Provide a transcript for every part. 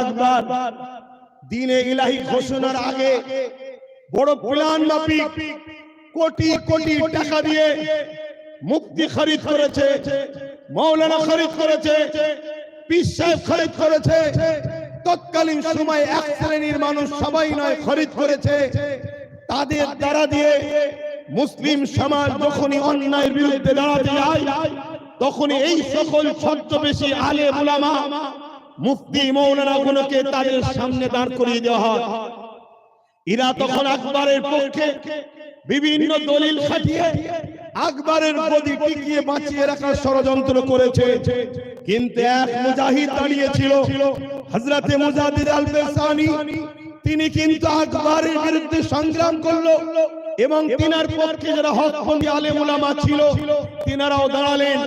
আকবার দিনে ইলাহি ঘোষণার আগে বড় কোটি কোটি টাকা দিয়ে মুক্তি খরিদ করেছে মৌলানা খরিদ করেছে খরিদ করেছে, তৎকালীন সময় এক শ্রেণির মানুষ সবাই নয় খরিদ করেছে। তাদের দ্বারা দিয়ে মুসলিম সমাজ যখনই অন্যায়ের বিরুদ্ধে দাঁড়াতে যায়, তখনই এই সকল ছদ্মবেশী আলে উলামা মুফতি মৌলানা গুলোকে তাদের সামনে দাঁড় করিয়ে দেওয়া হয়। এরা তখন আকবরের পক্ষে বিভিন্ন দলিল খাটিয়ে আকবরের গদি টিকিয়ে বাঁচিয়ে রাখার ষড়যন্ত্র করেছে। কিন্তু এক মুজাহিদ দাঁড়িয়েছিল হজরতে মুজাহিদ আল তিনি কিন্তু আকবরের বিরুদ্ধে সংগ্রাম করল। এবং তিনার পক্ষে যারা হকপন্থী আলেম উলামা ছিল তিনারাও দাঁড়ালেন।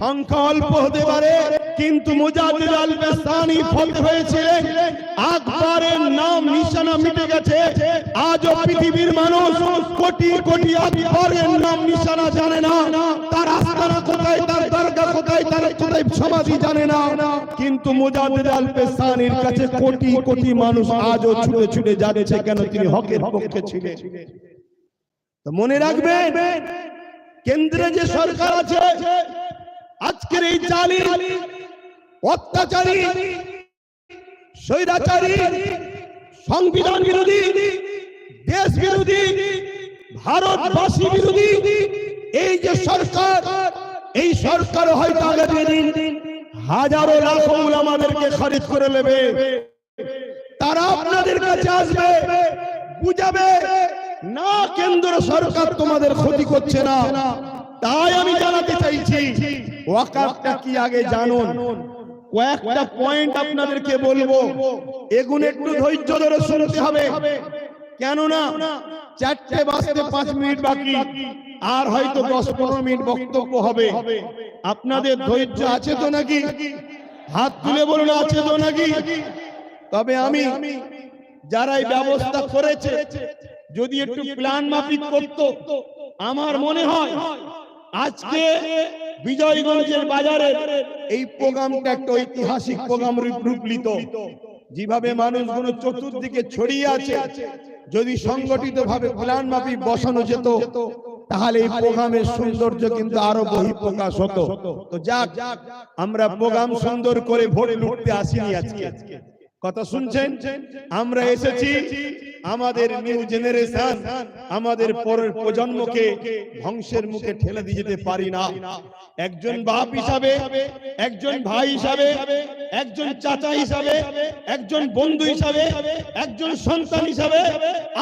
সংখ্যা অল্প হতে পারে কিন্তু মুজাহিদ আল বেসানি ফতে হয়েছিলেন। আকবরের নাম নিশানা মিটে গেছে। আজও পৃথিবীর মানুষ কোটি কোটি আকবরের নাম নিশানা জানে না। তার আস্তানা কোথায় তার দরগা কোথায় তার কোথায় সমাধি জানে না। কিন্তু মুজাহিদ আল বেসানির কাছে কোটি কোটি মানুষ আজও ছুটে ছুটে যাচ্ছে কেন তিনি হকের পক্ষে ছিলেন? তো মনে রাখবেন কেন্দ্রে যে সরকার আছে আজকের এই জালি অত্যাচারী স্বৈরাচারী সংবিধান বিরোধী দেশ বিরোধী ভারতবাসী বিরোধী এই যে সরকার এই সরকার হয়তো আগামী দিন হাজারো লাখো আমাদেরকে খরিদ করে নেবে। তারা আপনাদের কাছে আসবে বুঝাবে না কেন্দ্র সরকার তোমাদের ক্ষতি করছে না। তাই আমি জানাতে চাইছি, ওয়াকাফটা কি আগে জানুন? কয়েকটা পয়েন্ট আপনাদেরকে বলব। এগুলো একটু ধৈর্য ধরে শুনতে হবে। কেননা, চারটে বাজতে পাঁচ মিনিট বাকি। আর হয়তো দশ পনেরো মিনিট বক্তব্য হবে। আপনাদের ধৈর্য আছে তো নাকি? হাত তুলে বলুন, আছে তো নাকি? তবে আমি, যারা এই ব্যবস্থা করেছে যদি একটু প্ল্যান মাফিক করত আমার মনে হয় আজকে বিজয়গঞ্জের বাজারে এই প্রোগ্রামটা একটা ঐতিহাসিক প্রোগ্রাম রূপ নিত। যেভাবে মানুষগুলো চতুর্দিকে ছড়িয়ে আছে যদি সংগঠিত ভাবে প্ল্যান মাফিক বসানো যেত তাহলে এই প্রোগ্রামের সৌন্দর্য কিন্তু আরও বহি প্রকাশ হতো। তো যাক আমরা প্রোগ্রাম সুন্দর করে ভোট লুটতে আসিনি আজকে। কথা শুনছেন? আমরা এসেছি আমাদের নিউ জেনারেশন আমাদের পরের প্রজন্মকে ধ্বংসের মুখে ঠেলে দিয়ে যেতে পারি না। একজন বাপ হিসাবে একজন ভাই হিসাবে একজন চাচা হিসাবে একজন বন্ধু হিসাবে একজন সন্তান হিসাবে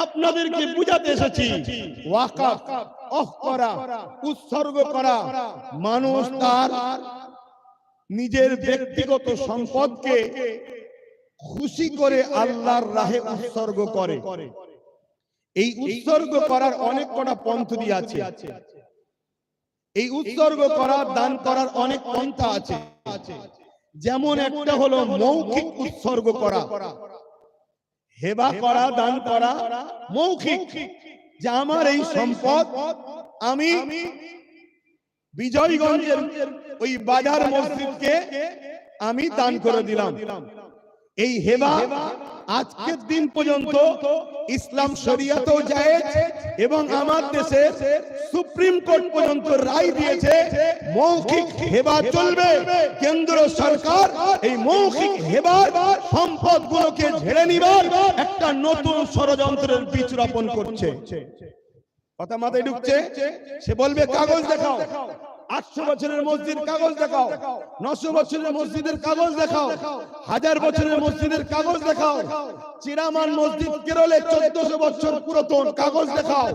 আপনাদেরকে বুঝাতে এসেছি। ওয়াকাফ অফ করা উৎসর্গ করা। মানুষ তার নিজের ব্যক্তিগত সম্পদকে খুশি করে আল্লাহর রাহে উৎসর্গ করে। এই উৎসর্গ করার অনেক কটা পন্থী আছে। এই উৎসর্গ করা দান করার অনেক পন্থা আছে। যেমন একটা হলো মৌখিক উৎসর্গ করা। হেবা করা, দান করা মৌখিক। যে আমার এই সম্পদ, আমি বিজয়গঞ্জের ওই বাজার মসজিদকে আমি দান করে দিলাম। এই হেবা আজকের দিন পর্যন্ত ইসলাম শরিয়াতেও যায় এবং আমার দেশে সুপ্রিম কোর্ট পর্যন্ত রায় দিয়েছে মৌখিক হেবা চলবে। কেন্দ্র সরকার এই মৌখিক হেবার সম্পদ গুলোকে ঝেড়ে নিবার একটা নতুন ষড়যন্ত্রের বীজ রোপণ করছে। কথা মাথায় ঢুকছে? সে বলবে, কাগজ দেখাও। আটশো বছরের মসজিদ, কাগজ দেখাও। নশো বছরের মসজিদের কাগজ দেখাও। হাজার বছরের মসজিদের কাগজ দেখাও। চিরামান মসজিদ, কেরলে চোদ্দশো বছর পুরাতন, কাগজ দেখাও।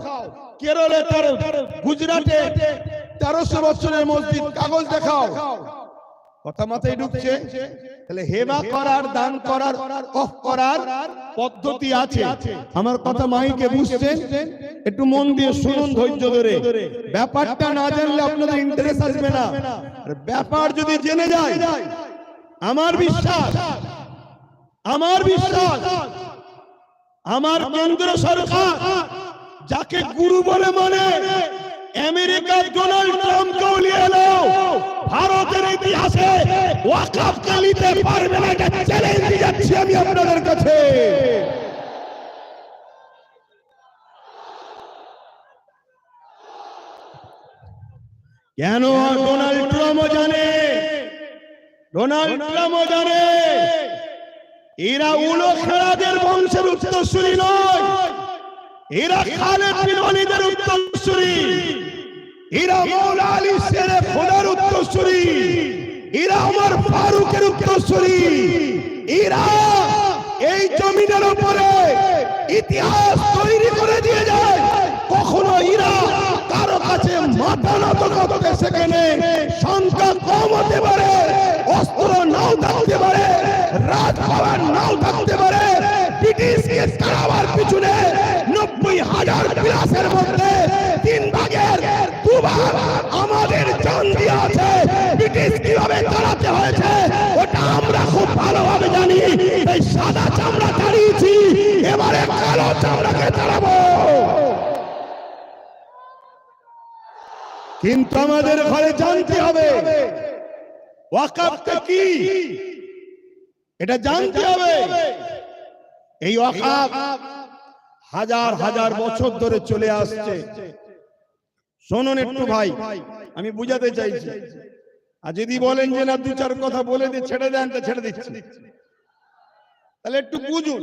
কেরলে তেরো গুজরাটে তেরোশো বছরের মসজিদ, কাগজ দেখাও। কথা মাথায় ঢুকছে? তাহলে হেবা করার, দান করার, অফ করার পদ্ধতি আছে। আমার কথা মাইকে বুঝছেন? একটু মন দিয়ে শুনুন ধৈর্য ধরে। ব্যাপারটা না জানলে আপনাদের ইন্টারেস্ট আসবে না। ব্যাপার যদি জেনে যায় আমার বিশ্বাস আমার বিশ্বাস আমার কেন্দ্র সরকার যাকে গুরু বলে মানে আমেরিকার ডোনাল্ড ট্রাম্পকেও নিয়ে এলো ভারতের ইতিহাসে ওয়াকাফকে নিতে পারবে না এটা চ্যালেঞ্জ দিয়ে যাচ্ছি আমি আপনাদের কাছে। কেন ডোনাল্ড ট্রাম্পও জানে? ডোনাল্ড ট্রাম্পও জানে? এরা উলো খেলাদের বংশের উত্তরসূরি নয়। এরা খালেদ বিন ওয়ালিদের উত্তরসূরি। এরা মৌলা আলী শেরে খোদার উত্তরসূরি। এরা আমার ফারুকের উত্তরসূরি। এরা এই জমিনের উপরে ইতিহাস তৈরি করে দিয়ে যায়। কখনো কাছে মাথা নত করতে সেখানে সংখ্যা কম হতে পারে, অস্ত্র নাও থাকতে পারে, রাজভবন নাও থাকতে পারে ব্রিটিশকে তাড়াবার পিছনে নব্বই হাজার বিলাসের মধ্যে তিন ভাগের দুভাগ আমাদের জান দিয়ে আছে ব্রিটিশ কীভাবে তাড়াতে হয়েছে, ওটা আমরা খুব ভালোভাবে জানি। এই সাদা চামড়া তাড়িয়েছি এবারে কালো চামড়াকে তাড়াবো কিন্তু আমাদের ঘরে জানতে হবে। ওয়াকাফটা কি? এটা জানতে হবে। এই ওয়াকাফ হাজার হাজার বছর ধরে চলে আসছে। শুনুন একটু ভাই, আমি বুঝাতে চাইছি। আর যদি বলেন যে না, দু চার কথা বলে দিয়ে ছেড়ে দেন, তো ছেড়ে দিচ্ছি। তাহলে একটু বুঝুন।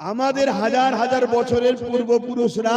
আমাদের হাজার হাজার বছরের পূর্বপুরুষরা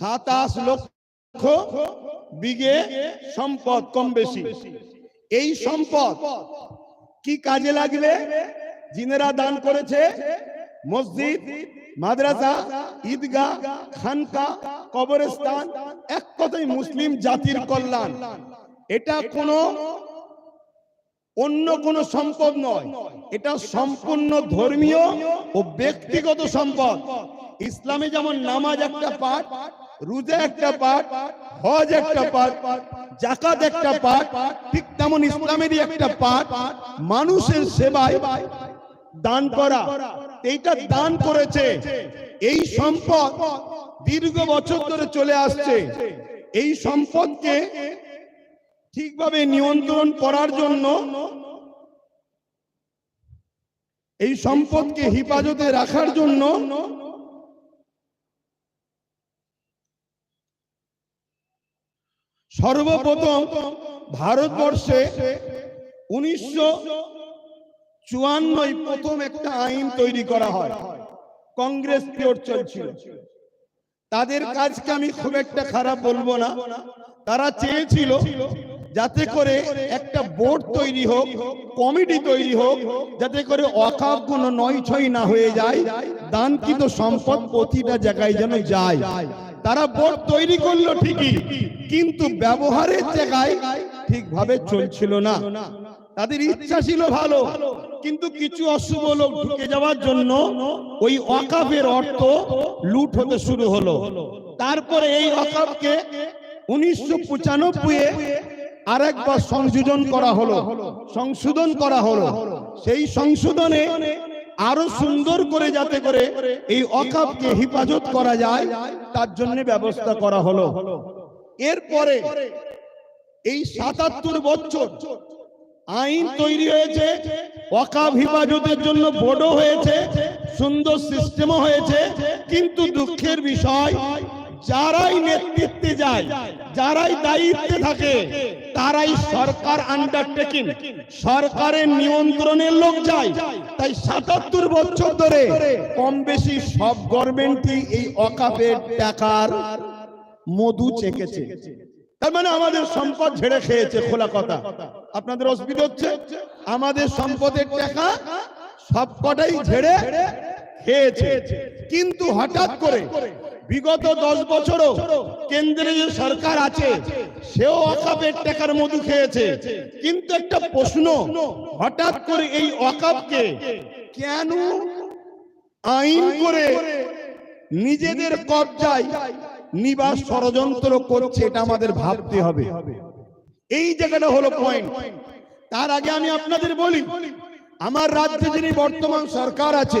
সাতাশ লক্ষ বিঘে সম্পদ কম বেশি। এই সম্পদ কি কাজে লাগবে? জিনেরা দান করেছে মসজিদ, মাদ্রাসা, ঈদগাহ, খানকা, কবরস্থান, এক কথায় মুসলিম জাতির কল্যাণ। এটা কোনো অন্য কোন সম্পদ নয়। এটা সম্পূর্ণ ধর্মীয় ও ব্যক্তিগত সম্পদ। ইসলামে যেমন নামাজ একটা পাঠ রোজা একটা পাঠ হজ একটা পাঠ জাকাত একটা পাঠ ঠিক তেমন ইসলামেরই একটা পাঠ মানুষের সেবায় দান করা। এইটা দান করেছে। এই সম্পদ দীর্ঘ বছর ধরে চলে আসছে। এই সম্পদকে ঠিকভাবে নিয়ন্ত্রণ করার জন্য এই সম্পদকে হিফাজতে রাখার জন্য সর্বপ্রথম ভারতবর্ষে উনিশশো চুয়ান্নয় প্রথম একটা আইন তৈরি করা হয়। কংগ্রেস পিরিয়ড চলছিল। তাদের কাজকে আমি খুব একটা খারাপ বলব না। তারা চেয়েছিল যাতে করে একটা বোর্ড তৈরি হোক, কমিটি তৈরি হোক, যাতে করে অকাপ কোনো নয় ছয় না হয়ে যায়, দানকৃত সম্পদ প্রতিটা জায়গায় যেন যায়। তারা বোর্ড তৈরি করল ঠিকই, কিন্তু ব্যবহারের জায়গায় ঠিকভাবে চলছিল না। তাদের ইচ্ছা ছিল ভালো, কিন্তু কিছু অশুভ লোক ঢুকে যাওয়ার জন্য ওই অকাফের অর্থ লুট হতে শুরু হলো। তারপরে এই অকাফকে উনিশশো পঁচানব্বই আর একবার সংযোজন করা হলো, সংশোধন করা হলো। সেই সংশোধনে আরও সুন্দর করে যাতে করে এই অকাপকে হেফাজত করা যায়, তার জন্য ব্যবস্থা করা হলো। এরপরে এই সাতাত্তর বছর আইন তৈরি হয়েছে, অকাপ হেফাজতের জন্য বড় হয়েছে, সুন্দর সিস্টেমও হয়েছে, কিন্তু দুঃখের বিষয় যারাই নেতৃত্বে যায়, যারাই দায়িত্বে থাকে, তারাই সরকার আন্ডারটেকিং সরকারের নিয়ন্ত্রণের লোক যায়। তাই সাতাত্তর বছর ধরে কম বেশি সব গভর্নমেন্টই এই অকাপের টাকার মধু চেকেছে। তার মানে আমাদের সম্পদ ঝেড়ে খেয়েছে, খোলা কথা। আপনাদের অসুবিধা হচ্ছে? আমাদের সম্পদের টাকা সব কটাই ঝেড়ে খেয়েছে। কিন্তু হঠাৎ করে বিগত দশ বছরও কেন্দ্রে যে সরকার আছে, সেও অকাপের টাকার মধু খেয়েছে। কিন্তু একটা প্রশ্ন, হঠাৎ করে এই অকাপকে কেন আইন করে নিজেদের কবজায় নিবাস ষড়যন্ত্র করছে, এটা আমাদের ভাবতে হবে। এই জায়গাটা হলো পয়েন্ট তার আগে আমি আপনাদের বলি, আমার রাজ্যে যিনি বর্তমান সরকার আছে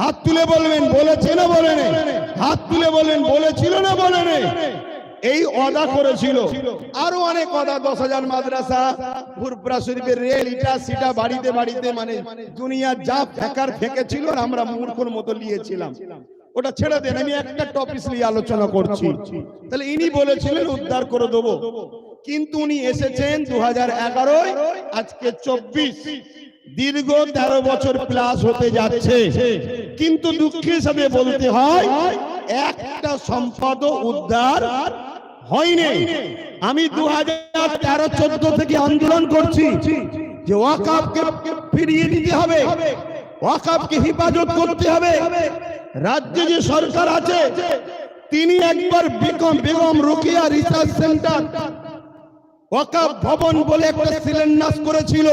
হাত তুলে বলবেন, বলেছে না বলেনি? হাত তুলে বলবেন, বলেছিল না বলেনি? এই অদা করেছিল। আরও অনেক অদা, দশ হাজার মাদ্রাসা ফুরপুরা শরীফের রেল, ইটা, সিটা, বাড়িতে বাড়িতে মানে দুনিয়া যা ফেকার ফেঁকেছিল আমরা মূর্খর মতো নিয়েছিলাম ওটা ছেড়ে দেন, আমি একটা টপিক নিয়ে আলোচনা করছি। তাহলে ইনি বলেছিলেন, উদ্ধার করে দেবো। কিন্তু উনি এসেছেন দু হাজার আজকে চব্বিশ। দীর্ঘ তেরো বছর প্লাস হতে যাচ্ছে। কিন্তু দুঃখের সাথে বলতে হয়, একটা সম্পদ উদ্ধার হয়নি। আমি দু হাজার তেরো চোদ্দ থেকে আন্দোলন করছি যে ওয়াকাবকে ফিরিয়ে দিতে হবে ওয়াকাবকে হেফাজত করতে হবে। রাজ্যে যে সরকার আছে, তিনি একবার বেগম বেগম রোকেয়া রিসার্চ সেন্টার ওয়াকাব ভবন বলে একটা শিলান্যাস করেছিল।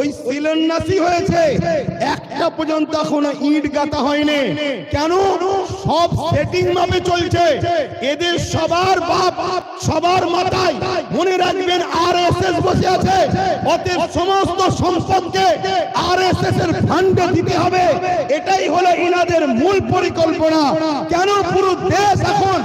ওই শিলান্যাসই হয়েছে। একটা পর্যন্ত এখনও ইট গাঁথা হয়নি। কেন? সব সেটিং ভাবে চলছে। এদের সবার বাপ, সবার মাথায় মনে রাখবেন আর এস এস বসে আছে। অতএব সমস্ত সম্পদকে আর এস এস এর ফান্ডে দিতে হবে। এটাই হলো ইনাদের মূল পরিকল্পনা। কেন পুরো দেশ এখন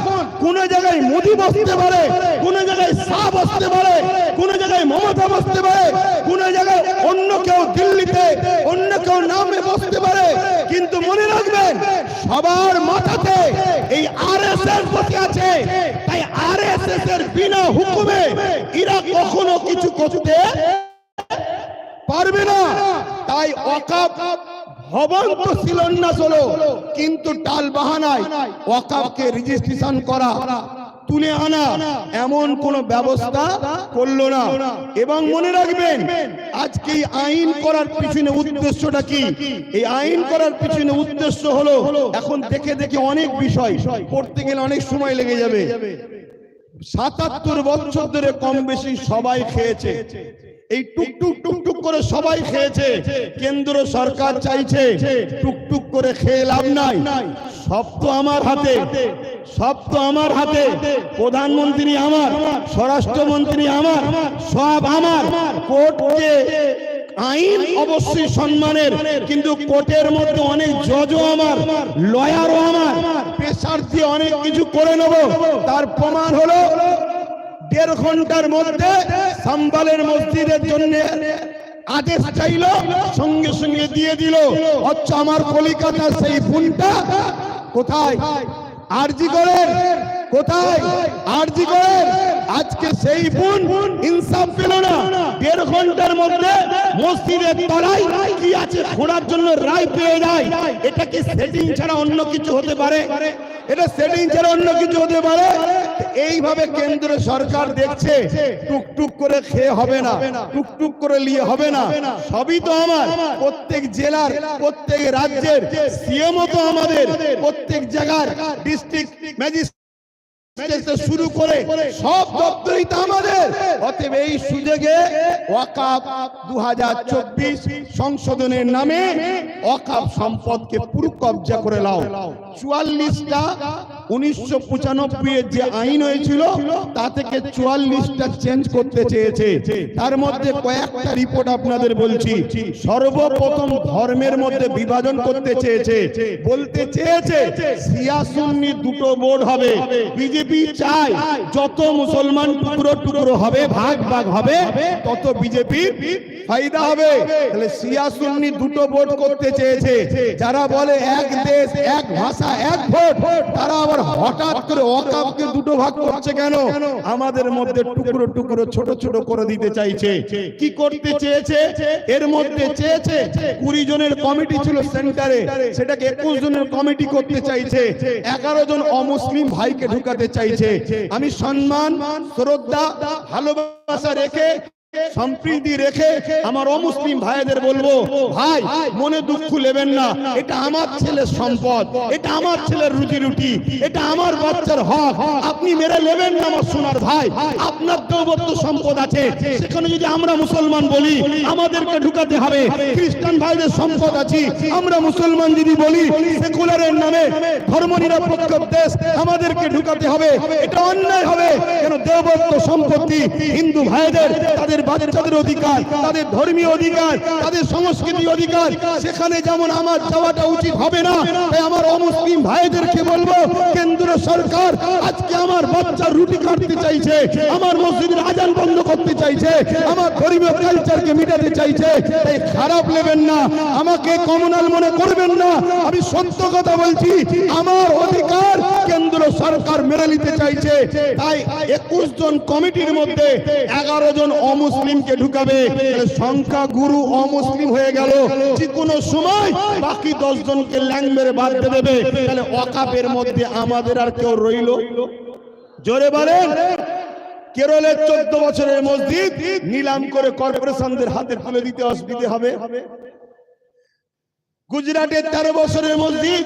কোন জায়গায় মোদি বসতে পারে, কোন জায়গায় শাহ বসতে পারে? কোন জায়গায় মমতা বসতে পারে, কোন জায়গায় অন্য কেউ দিল্লিতে, অন্য কেউ নামে বসতে পারে। কিন্তু মনে রাখবেন, সবার মাথাতে এই আরএসএস বসে আছে। তাই আরএসএস এর বিনা হুকুমে এরা কখনো কিছু করতে পারবে না। তাই অকাপ ভবন তো শিলান্যাস হলো, কিন্তু টাল বাহানায় ওয়াকাবকে রেজিস্ট্রেশন করা। তুলে আনা, এমন কোন ব্যবস্থা করল না। এবং মনে রাখবেন, আজকে এই আইন করার পিছনে উদ্দেশ্যটা কি? এই আইন করার পিছনে উদ্দেশ্য হলো, এখন দেখে দেখে অনেক বিষয় পড়তে গেলে অনেক সময় লেগে যাবে। সাতাত্তর বছর ধরে কম বেশি সবাই খেয়েছে। এই টুকটুক টুকটুক করে সবাই খেয়েছে। কেন্দ্র সরকার চাইছে টুকটুক করে খেয়ে লাভ নাই। সব তো আমার হাতে, সব তো আমার হাতে। প্রধানমন্ত্রী আমার, স্বরাষ্ট্রমন্ত্রী আমার, সব আমার। কোর্টকে আইন অবশ্যই সম্মানের, কিন্তু কোর্টের মধ্যে অনেক জজও আমার, লয়ারও আমার। প্রেসার দিয়ে অনেক কিছু করে নেব। তার প্রমাণ হলো দেড় ঘণ্টার মধ্যে সাম্বালের মসজিদের জন্য আদেশ চাইল, সঙ্গে সঙ্গে দিয়ে দিল। হচ্ছে আমার কলিকাতার সেই ফোনটা কোথায়? আরজি করেন, কোথায়? আরজি করেন, আজকে সেই বোন ইনসাফ পেল না। দেড় ঘণ্টার মধ্যে মসজিদের তলায় কি আছে খোঁড়ার জন্য রায় পেয়ে যায়? এটা কি সেটিং ছাড়া অন্য কিছু হতে পারে? এটা সেটিং ছাড়া অন্য কিছু হতে পারে? এইভাবে কেন্দ্র সরকার দেখছে টুকটুক করে খেয়ে হবে না টুকটুক করে নিয়ে হবে না। সবই তো আমার। প্রত্যেক জেলার প্রত্যেক রাজ্যের সিএমও তো আমাদের। প্রত্যেক জায়গার ডিস্ট্রিক্ট ম্যাজিস্ট্রেট শুরু করে সব দপ্তরই তো আমাদের। অতএব এই সুযোগে দু সংশোধনের নামে সম্পদকে পুরো করে লাও চুয়াল্লিশটা উনিশশো পঁচানব্বই এর যে আইন হয়েছিল, তা থেকে চুয়াল্লিশটা চেঞ্জ করতে চেয়েছে। তার মধ্যে কয়েকটা রিপোর্ট আপনাদের বলছি। সর্বপ্রথম ধর্মের মধ্যে বিভাজন করতে চেয়েছে। বলতে চেয়েছে সিয়া সুন্নি দুটো বোর্ড হবে। বিজেপি চায়, যত মুসলমান টুকরো টুকরো হবে, ভাগ ভাগ হবে, তত বিজেপি ফায়দা হবে। তাহলে শিয়া সুন্নি দুটো ভোট করতে চেয়েছে। যারা বলে এক দেশ, এক ভাষা, এক ভোট, তারা আবার হঠাৎ করে অকাপকে দুটো ভাগ করছে কেন? আমাদের মধ্যে টুকরো টুকরো, ছোট ছোট করে দিতে চাইছে। কি করতে চেয়েছে? এর মধ্যে চেয়েছে কুড়ি জনের কমিটি ছিল সেন্টারে। সেটাকে একুশ জনের কমিটি করতে চাইছে। এগারো জন অমুসলিম ভাইকে ঢুকাতে চাইছে। আমি সম্মান শ্রদ্ধা ভালোবাসা রেখে সম্প্রীতি রেখে আমার অমুসলিম ভাইদের বলব, ভাই, মনে দুঃখ নেবেন না। এটা আমার ছেলের সম্পদ, এটা আমার ছেলের রুটি রুটি এটা আমার বাচ্চার হক। আপনি মেরে নেবেন না আমার সোনার ভাই। আপনার দৌবত্য সম্পদ আছে। সেখানে যদি আমরা মুসলমান বলি, আমাদেরকে ঢুকাতে হবে। খ্রিস্টান ভাইদের সম্পদ আছে। আমরা মুসলমান যদি বলি, সেকুলারের নামে ধর্ম নিরপেক্ষ দেশ আমাদেরকে ঢুকাতে হবে। এটা অন্যায় হবে। কেন দেবত্ব সম্পত্তি হিন্দু ভাইদের, তাদের বাচ্চাদের অধিকার, তাদের ধর্মীয় অধিকার, তাদের সংস্কৃতি অধিকার, সেখানে যেমন আমার যাওয়াটা উচিত হবে না, তাই আমার অমুসলিম ভাইদেরকে বলব, কেন্দ্র সরকার আজকে আমার বাচ্চার রুটি কাটতে চাইছে, আমার মসজিদের আজান বন্ধ করতে চাইছে, আমার ধর্মীয় কালচারকে মিটাতে চাইছে, তাই খারাপ নেবেন না, আমাকে কমনাল মনে করবেন না, আমি সত্য কথা বলছি, আমার অধিকার কেন্দ্র সরকার মেনে নিতে চাইছে। তাই একুশ জন কমিটির মধ্যে এগারো জন অমুসলিমকে ঢুকাবে। সংখ্যা গুরু অমুসলিম হয়ে গেল। যে কোনো সময় বাকি দশ জনকে ল্যাং মেরে বাদ দেবে। তাহলে অকাপের মধ্যে আমাদের আর কেউ রইল? জোরে বলেন। কেরলের চোদ্দ বছরের মসজিদ নিলাম করে কর্পোরেশনদের হাতে তুলে দিতে অসুবিধে হবে? গুজরাটের তেরো বছরের মসজিদ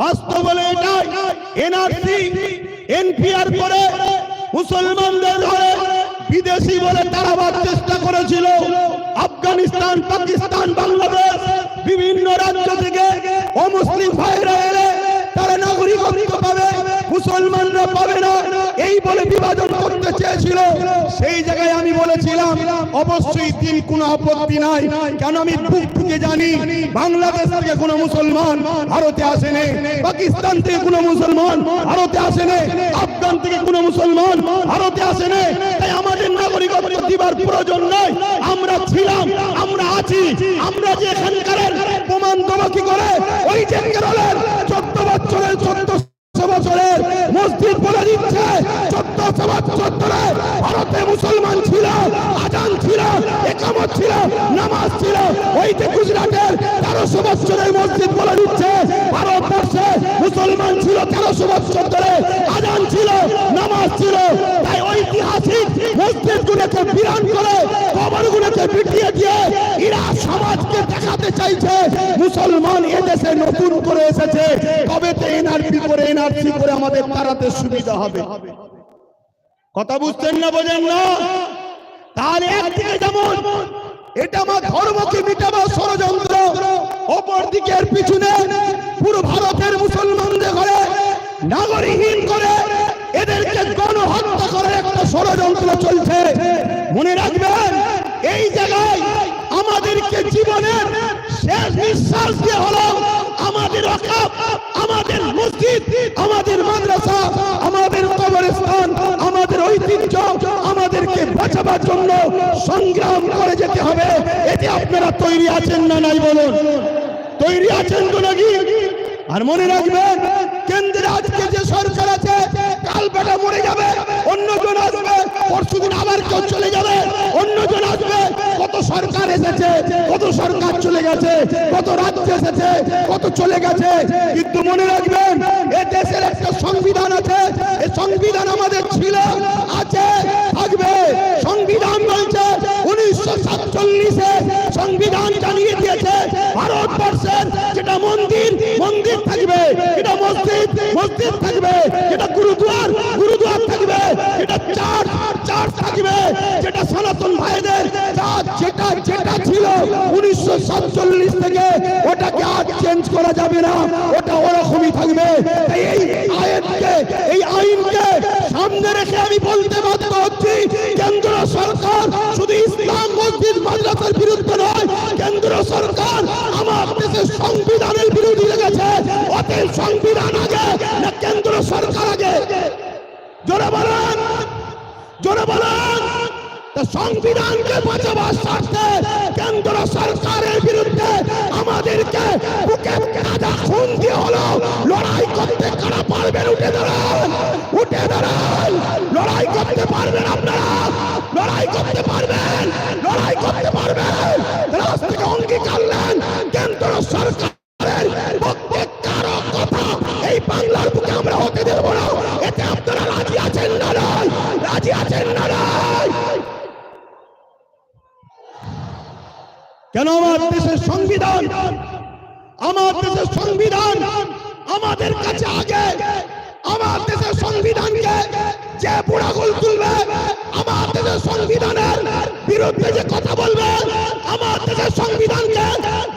বাস্তব বলে এটাই। এনআরসি, এনপিআর করে মুসলমানদের ধরে বিদেশি বলে তাড়াবার চেষ্টা করেছিল। আফগানিস্তান, পাকিস্তান, বাংলাদেশ, বিভিন্ন রাজ্য থেকে অমুসলিম ভাইরা এলে তারা নাগরিকত্ব পাবে, মুসলমানরা পাবে না। এই বলে বিভাজন করতে চেয়েছিল। সেই জায়গায় আমি বলেছিলাম, অবশ্যই দিন কোনো আপত্তি নাই। কেন আমি বুক থেকে জানি, বাংলাদেশ থেকে কোনো মুসলমান ভারতে আসেনি, পাকিস্তান থেকে কোনো মুসলমান ভারতে আসেনি। আফগান থেকে কোনো মুসলমান ভারতে আসেনি তাই আমাদের নাগরিকত্ব দিবার প্রয়োজন নাই। আমরা ছিলাম, আমরা আছি। আমরা যে এখানকার প্রমাণ দেবো কি করে? ওই যে কেরলের চোদ্দ বছরের চোদ্দ বছরের মসজিদ বলে দিচ্ছে, চোদ্দশো বছর ভারতে মুসলমান ছিল, আজান ছিল, একামত ছিল, নামাজ ছিল। ওই যে গুজরাটের তেরোশো বছরের মসজিদ বলে দিচ্ছে, ভারতবর্ষে মুসলমান ছিল তেরোশো বছর ধরে, আজান ছিল, নামাজ ছিল। তাই ঐতিহাসিক মসজিদ গুলোকে বিরান করে কবর গুলোকে পিটিয়ে দিয়ে এরা সমাজকে দেখাতে চাইছে, মুসলমান এদেশে নতুন করে এসেছে এনআরপি করে, এনআরসি করে আমাদের তাড়াতে সুবিধা হবে। কথা বুঝছেন না বোঝেন না? তাহলে একদিকে যেমন এটা আমার ধর্মকে মিটাবার ষড়যন্ত্র অপর দিকে এর পিছনে পুরো ভারতের মুসলমানদের ঘরে নাগরিকহীন করে এদেরকে গণহত্যা করে একটা ষড়যন্ত্র চলছে। মনে রাখবেন, এই জায়গায় আমাদেরকে জীবনের শেষ নিঃশ্বাস দিয়ে হলো আমাদের আমাদের মসজিদ, আমাদের মাদ্রাসা, আমাদের কবরস্থান, আমাদের ঐতিহ্য, আমাদেরকে বাঁচাবার জন্য সংগ্রাম করে যেতে হবে। এতে আপনারা তৈরি আছেন না নাই বলুন? তৈরি আছেন তো নাকি? আর মনে রাখবেন, কেন্দ্রে আজকে যে সরকার আছে, কাল বেটা মরে যাবে, অন্যজন আসবে, পরশুদিন আবার কেউ চলে যাবে। সরকার এসেছে, কত সরকার চলে গেছে, কত রাজ্য এসেছে, কত চলে গেছে। কিন্তু মনে রাখবেন, এ দেশের একটা সংবিধান আছে এই সংবিধান আমাদের ছিল, আছে, থাকবে। সংবিধান বলছে উনিশশো সাতচল্লিশে সংবিধান জানিয়ে দিয়েছে ভারতবর্ষের যেটা মন্দির মন্দির থাকবে, যেটা মসজিদ মসজিদ থাকবে, যেটা গুরুদুয়ার গুরুদুয়ার থাকবে, যেটা চার্চ চার্চ থাকবে, যেটা সনাতন ভাইদের যেটা যেটা ছিল উনিশশো সাতচল্লিশ থেকে, ওটাকে আজ চেঞ্জ করা যাবে না, ওটা ওরকমই থাকবে। এই আইনকে এই আইনকে সামনে রেখে আমি বলতে বাধ্য হচ্ছি, কেন্দ্র সরকার শুধু কেন্দ্র সরকার আমার দেশের সংবিধানের বিরোধী লেগেছে। অতএব সংবিধান আগে, না কেন্দ্র সরকার আগে। জোরে বলেন জোরে বলেন। সংবিধানকে বাঁচাবার স্বার্থে কেন্দ্র সরকারের বিরুদ্ধে আমাদেরকে বুকে কাদা খুন দিয়ে হলো। লড়াই করতে কারা পারবেন উঠে দাঁড়ান। দাঁড়ান লড়াই করতে পারবেন আপনারা। লড়াই করতে পারবেন। লড়াই করতে পারবেন। রাজ থেকে অঙ্গীকার নেন। কেন্দ্র সরকারের পক্ষে কারও কথা এই বাংলার বুকে আমরা হতে দেব না। এতে আপনারা রাজি আছেন না নয়। রাজি আছেন না নয়। কেন আমার দেশের সংবিধান? আমার দেশের সংবিধান আমাদের কাছে আগে। দেশের সংবিধানকে যে বুড়াগুল তুলবে আমার দেশের সংবিধানের বিরুদ্ধে যে কথা বলবে আমার দেশের সংবিধানকে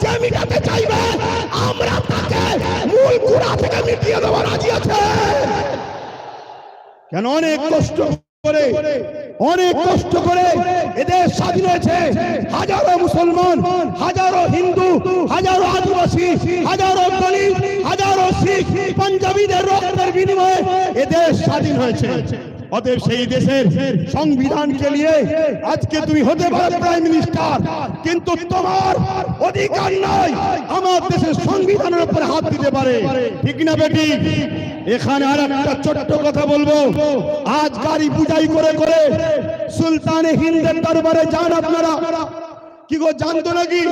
যে মিটাতে চাইবে, আমরা তাকে মূল কুড়া থেকে মিটিয়ে দেওয়া রাজি আছে? কেন অনেক কষ্ট করে অনেক কষ্ট করে এদের স্বাধীন হয়েছে। হাজারো মুসলমান, হাজারো হিন্দু, হাজারো আদিবাসী, হাজারো দলিত, হাজারো শিখ, পাঞ্জাবিদের রক্তের বিনিময়ে এদের স্বাধীন হয়েছে। অতএব সেই দেশের সংবিধানকে নিয়ে আজকে তুমি হতে পারো প্রাইম মিনিস্টার, কিন্তু তোমার অধিকার নাই। আমার দেশের সংবিধানের উপরে হাত দিতে পারে। ঠিক না বেটি? এখানে আর একটা ছোট্ট কথা বলব। আজ গাড়ি পূজাই করে করে সুলতানে হিন্দের দরবারে যান আপনারা। কি গো, জানতো নাকি?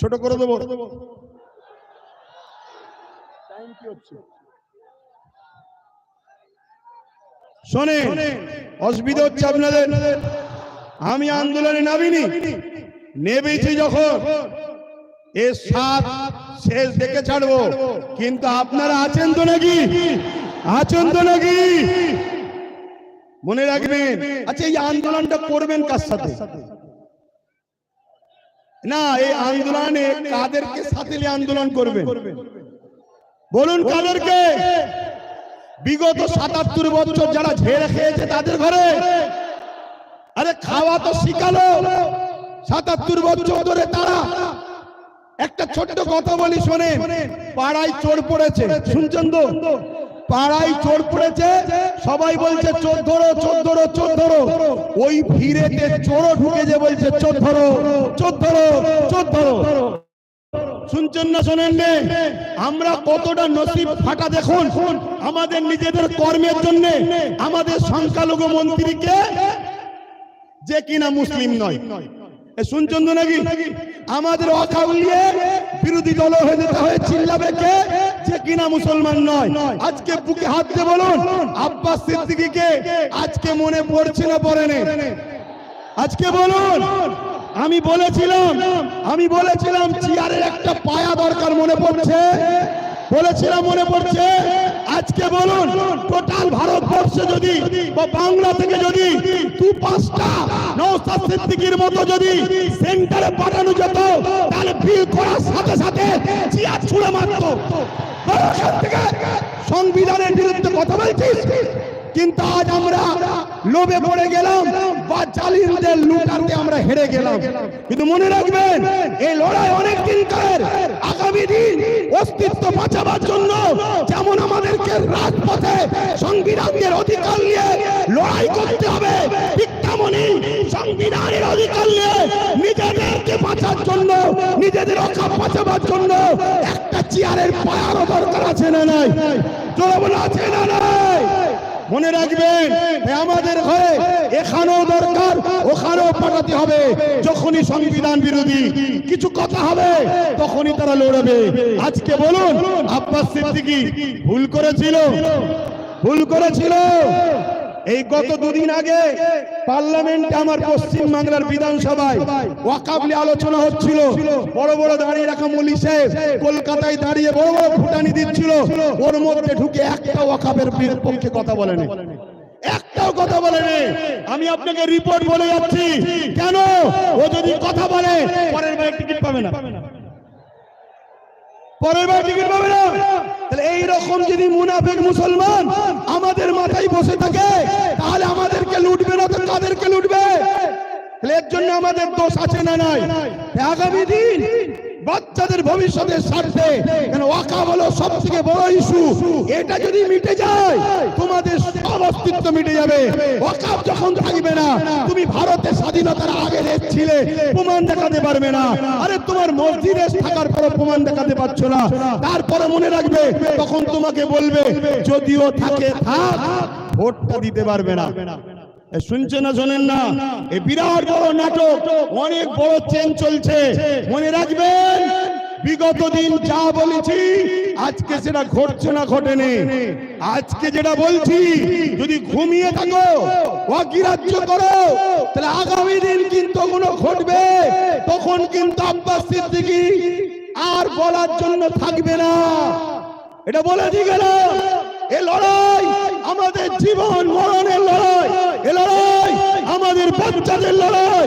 ছোট করে দেবো। শোনে অসুবিধা হচ্ছে আপনাদের। আমি আন্দোলনে নামিনি। নেবেছি যখন। এ সাত শেষ দেখে ছাড়বো। কিন্তু আপনারা আছেন তো নাকি? আছেন তো নাকি? মনে রাখবেন। আচ্ছা এই আন্দোলনটা করবেন কার সাথে? না এই আন্দোলনে কাদেরকে সাথে নিয়ে আন্দোলন করবেন? বলুন কাদেরকে। বিগত সাতাত্তর বছর যারা ঝেড়ে খেয়েছে তাদের ঘরে। আরে খাওয়া তো শিখালো। সাতাত্তর বছর ধরে তারা একটা ছোট্ট কথা বলি শোনে। পাড়ায় চোর পড়েছে। শুনছেন তো? পাড়ায় চোর পড়েছে। সবাই বলছে চোর ধরো চোর ধরো চোর ধরো ওই ভিড়েতে চোরও ঢুকেছে বলছে চোর ধরো চোর ধরো চোর ধরো শুনছেন না শোনেন? আমরা কতটা নসিব ফাটা দেখুন। আমাদের নিজেদের কর্মের জন্য আমাদের সংখ্যালঘু মন্ত্রীকে যে কিনা মুসলিম নয়। শুনছেন তো নাকি? আমাদের অকাউলিয়ে বিরোধী দল হয়ে যেতে হয়ে, চিল্লাবে কে? যে কিনা মুসলমান নয়। আজকে বুকে হাত দিয়ে বলুন, আব্বাস সিদ্দিকীকে আজকে মনে পড়ছে না পড়ে নে? আজকে বলুন আমি বলেছিলাম আমি বলেছিলাম চেয়ারের একটা পায়া দরকার মনে পড়ছে। বলেছিলাম মনে পড়ছে। আজকে বলুন, টোটাল ভারতবর্ষে যদি বা বাংলা থেকে যদি দু পাঁচটা নৌসাদ সিদ্দিকির মতো যদি সেন্টারে পাঠানো যেত, তাহলে বিল করার সাথে সাথে চেয়ার ছুঁড়ে মারতো। সংবিধানের বিরুদ্ধে কথা বলছিস? কিন্তু আজ আমরা লোভে পড়ে গেলাম, বা জালিমদের লুটাতে আমরা হেরে গেলাম। কিন্তু মনে রাখবেন, এই লড়াই অনেক দিন কার, আগামী দিন অস্তিত্ব বাঁচাবার জন্য যেমন আমাদেরকে রাজপথে সংবিধানের অধিকার নিয়ে লড়াই করতে হবে, ঠিক তেমনই সংবিধানের অধিকার নিয়ে নিজেদেরকে বাঁচার জন্য, নিজেদের রক্ষা বাঁচাবার জন্য একটা চেয়ারের পায়ারও দরকার আছে না নাই? জোরে বলে, আছে না নাই? মনে রাখবেন আমাদের ঘরে এখানেও দরকার, ওখানেও পাঠাতে হবে। যখনই সংবিধান বিরোধী কিছু কথা হবে, তখনই তারা লড়বে। আজকে বলুন, আব্বাস সিদ্দিকি ভুল করেছিল? ভুল করেছিল? এই গত দুদিন আগে পার্লামেন্টে আমার পশ্চিম বাংলার বিধানসভায় ওয়াকাবলি আলোচনা হচ্ছিল। বড় বড় দাঁড়িয়ে রাখা মলি সাহেব কলকাতায় দাঁড়িয়ে বড় বড় ফুটানি দিচ্ছিল। ওর মধ্যে ঢুকে একটা ওয়াকাবের পক্ষে কথা বলেনি। একটাও কথা বলেনি। আমি আপনাকে রিপোর্ট বলে যাচ্ছি। কেন? ও যদি কথা বলে, পরের বার টিকিট পাবে না। পরের বার টিকিট পাবে না। তাহলে এই রকম যদি মুনাফিক মুসলমান আমাদের মাথায় বসে থাকে, তাহলে আমাদেরকে লুটবে না তো কাদেরকে লুটবে? এর জন্য আমাদের দোষ আছে না নাই? আগামী দিন বাচ্চাদের ভবিষ্যতের স্বার্থে কেন ওয়াকা হলো সব থেকে বড় ইস্যু? এটা যদি মিটে যায়, তোমাদের সব অস্তিত্ব মিটে যাবে। ওয়াকাব যখন থাকবে না, তুমি ভারতের স্বাধীনতার আগে ছিলে, প্রমাণ দেখাতে পারবে না। আরে তোমার মসজিদে থাকার পর প্রমাণ দেখাতে পারছ না। তারপরে মনে রাখবে, তখন তোমাকে বলবে, যদিও থাকে থাক, ভোটটা দিতে পারবে না। শুনছে না শোনেন না? এ বিরাট বড় নাটক, অনেক বড় চেন চলছে। মনে রাখবেন, বিগত দিন যা বলেছি, আজকে সেটা ঘটছে না ঘটেনি। আজকে যেটা বলছি, যদি ঘুমিয়ে থাকো, অগ্রাহ্য করো, তাহলে আগামী দিন কিন্তু কোনো ঘটবে। তখন কিন্তু আব্বাস সিদ্দিকী আর বলার জন্য থাকবে না। এটা বলে দিয়ে গেল এ লড়াই আমাদের জীবন মরণের লড়াই। এ লড়াই আমাদের বাচ্চাদের লড়াই।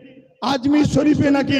আজমির শরীফে নাকি